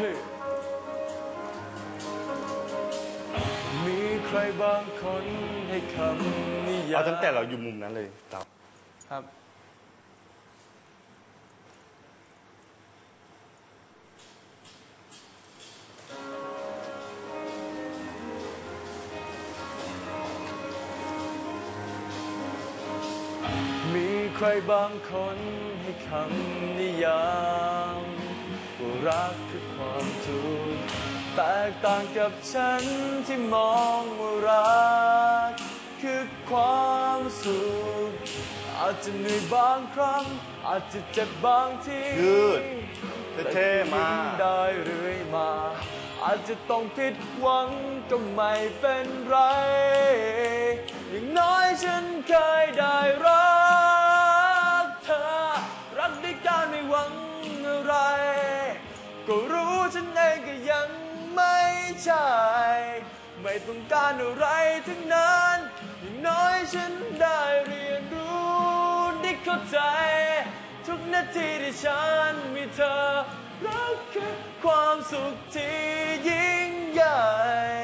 ฮ้ยมีใครบางคนให้คำนิยามเอาตั้งแต่เราอยู่มุมนั้นเลยเราครับ มีใครบางคนให้คำนิยามว่ารักคือ ความทุกข์แตกต่างกับฉันที่มองว่ารัก คือความสุข อาจจะเหนื่อยบางครั้ง อาจจะเจ็บบางทียืดเท่ๆมาแต่ก็ยิ้ได้เรื่อยมา อาจจะต้องผิดหวังก็ไม่เป็นไร อย่างน้อยฉันเคยได้รักันเองก็ยังไม่ใช่ ไม่ต้องการอะไรทั้งนั้นอย่างน้อยฉันได้เรียนรู้ได้เข้าใจ ทุกนาทีที่ฉันมีเธอรักคือความสุขที่ยิ่งใหญ่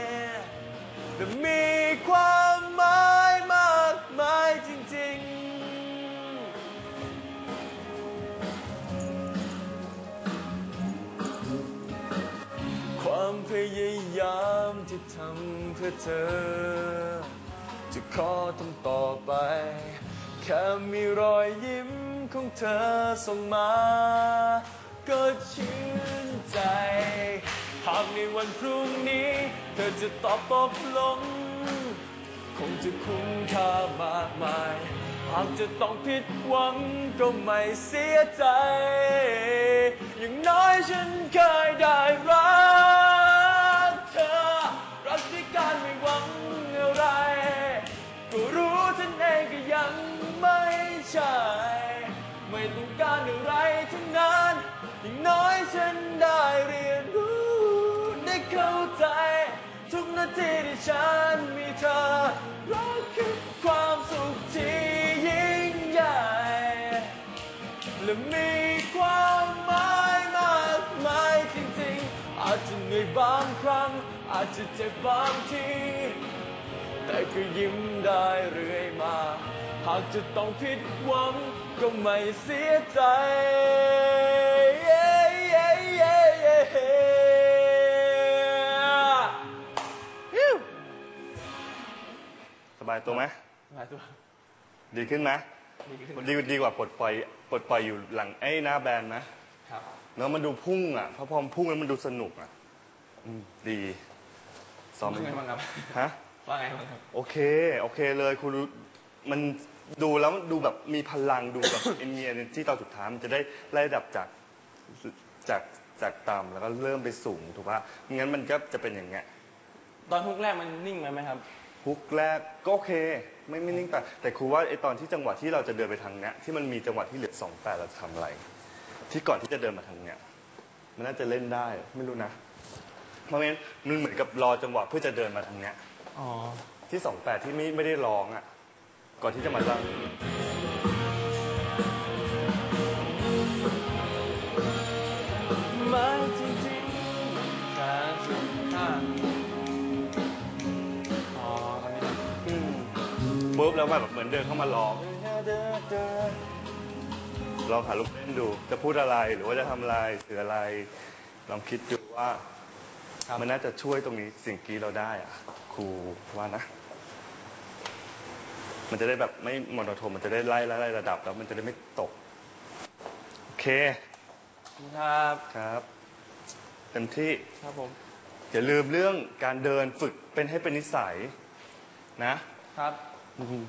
พยายามที่ทำเพื่อเธอ จะขอทำต่อไป แค่มีรอยยิ้มของเธอส่งมา ก็ชื่นใจหากในวันพรุ่งนี้ เธอจะตอบตกลง คงจะคุ้มค่ามากมาย หากจะต้องผิดหวังก็ไม่เสียใจ อย่างน้อยฉันเคยได้รัก ไม่หวังอะไร ก็รู้ฉันเองก็ยังไม่ใช่ ไม่ต้องการอะไรทั้งนั้นอย่างน้อยฉันได้เรียนรู้ได้เข้าใจ ทุกนาทีที่ฉันมีเธอรักคือความสุขที่ยิ่งใหญ่และมี เหนื่อยบางครั้ง อาจจะเจ็บบางที แต่ก็ยิ้มได้เรื่อยมา หากจะต้องผิดหวังก็ไม่เสียใจเย้เย้เย้เย้ฮิ้วสบายตัวไหมมายตัว ดีขึ้นไหมดีขึ้น ดีดีกว่าปลดปล่อยปลดปล่อยอยู่หลังไอ้หน้าแบรนด์นะ ครับ เนาะมันดูพุ่งอะพราะพอมนพุ่งแล้วมันดูสนุกอะ อืมดีซ้อมว่าไงบ้างครับ ฮะ ว่าไงบ้างครับ โอเค โอเคเลยคุณรู้มันดูแล้วมันดูแบบมีพลังดูแบบ มี energy ตอนสุดท้ายมันจะได้ไล่ระดับจากจากจากต่ำแล้วก็เริ่มไปสูงถูกป่ะไม่งั้นมันก็จะเป็นอย่างเงี้ยตอนฮุกแรกมันนิ่งไหมไหมครับ ฮุกแรกก็โอเค ไม่ไม่นิ่งแต่แต่ครูว่าไอตอนที่จังหวะที่เราจะเดินไปทางเนี้ยที่มันมีจังหวะที่เหลือสองแปดเราจะทำอะไร ที่ก่อนที่จะเดินมาทางเนี้ยมันน่าจะเล่นได้ไม่รู้นะ เพราะงั้นมันเหมือนกับรอจังหวะเพื่อจะเดินมาทางเนี้ยอ๋อ ที่สองแปดที่ไม่ไม่ได้ร้องอะ ก่อนที่จะมาร้องมาจริงๆการสุดท้ายอ๋อคนนี้อืมปุ๊บแล้วแบบเหมือนเดินเข้ามาร้องลองหาลูกเล่นดู จะพูดอะไรหรือว่าจะทำอะไรสื่ออะไร ลองคิดดูว่า มันน่าจะช่วยตรงนี้สิ่งกรีดเราได้อะครูว่านะ มันจะได้แบบไม่มอนโทนมันจะได้ไล่ไล่ไล่ระดับ แล้วมันจะได้ไม่ตก โอเค ครับครับเต็มที่ครับผมอย่าลืมเรื่องการเดินฝึกเป็นให้เป็นนิสัย นะครับอืม